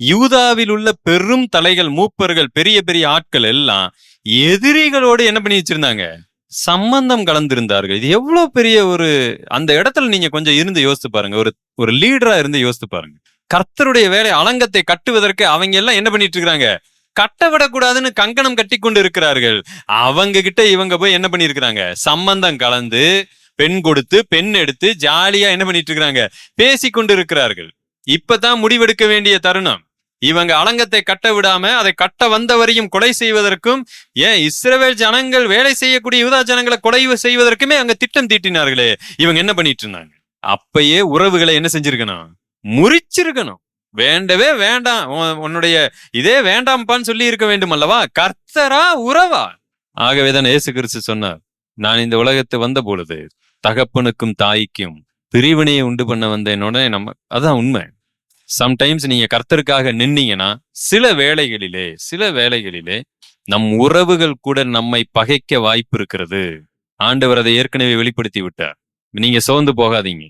யூதாவில் உள்ள பெரும் தலைகள் மூப்பர்கள் பெரிய பெரிய ஆட்கள் எல்லாம் எதிரிகளோடு என்ன பண்ணி வச்சிருந்தாங்க? சம்பந்தம் கலந்திருந்தார்கள். இது எவ்வளவு பெரிய ஒரு அந்த இடத்துல நீங்க கொஞ்சம் இருந்து யோசித்து பாருங்க. ஒரு ஒரு லீடரா இருந்து யோசித்து பாருங்க. கர்த்தருடைய வேலை அலங்கத்தை கட்டுவதற்கு அவங்க எல்லாம் என்ன பண்ணிட்டு இருக்கிறாங்க? கட்ட விடக்கூடாதுன்னு கங்கணம் கட்டி கொண்டு இருக்கிறார்கள். அவங்க கிட்ட இவங்க போய் என்ன பண்ணிருக்கிறாங்க சம்பந்தம் கலந்து பெண் கொடுத்து பெண் எடுத்து ஜாலியா என்ன பண்ணிட்டு இருக்கிறாங்க? பேசி கொண்டு இருக்கிறார்கள். இப்பதான் முடிவெடுக்க வேண்டிய தருணம். இவங்க அலங்கத்தை கட்ட விடாம அதை கட்ட வந்தவரையும் கொலை செய்வதற்கும் ஏன் இஸ்ரவேல் ஜனங்கள் வேலை செய்யக்கூடிய யூதா ஜனங்களை கொலை செய்வதற்குமே அங்க திட்டம் தீட்டினார்களே. இவங்க என்ன பண்ணிட்டு இருந்தாங்க? அப்பயே உறவுகளை என்ன செஞ்சிருக்கணும்? முறிச்சிருக்கணும். வேண்டவே வேண்டாம். உன்னுடைய இதே வேண்டாம்ப்பான்னு சொல்லி இருக்க வேண்டும் அல்லவா? கர்த்தரா உறவா? ஆகவேதான் இயேசு கிறிஸ்து சொன்னார் நான் இந்த உலகத்தை வந்த பொழுது தகப்பனுக்கும் தாய்க்கும் பிரிவினையை உண்டு பண்ண வந்தேன் உடனே நம்ம அதான் உண்மை. சம்டைம்ஸ் நீங்க கர்த்தருக்காக நின்னீங்கன்னா சில வேளைகளிலே சில வேளைகளிலே நம் உறவுகள் கூட நம்மை பகைக்க வாய்ப்பு இருக்கிறது. ஆண்டவர் அதை ஏற்கனவே வெளிப்படுத்தி விட்டார். நீங்க சோர்ந்து போகாதீங்க.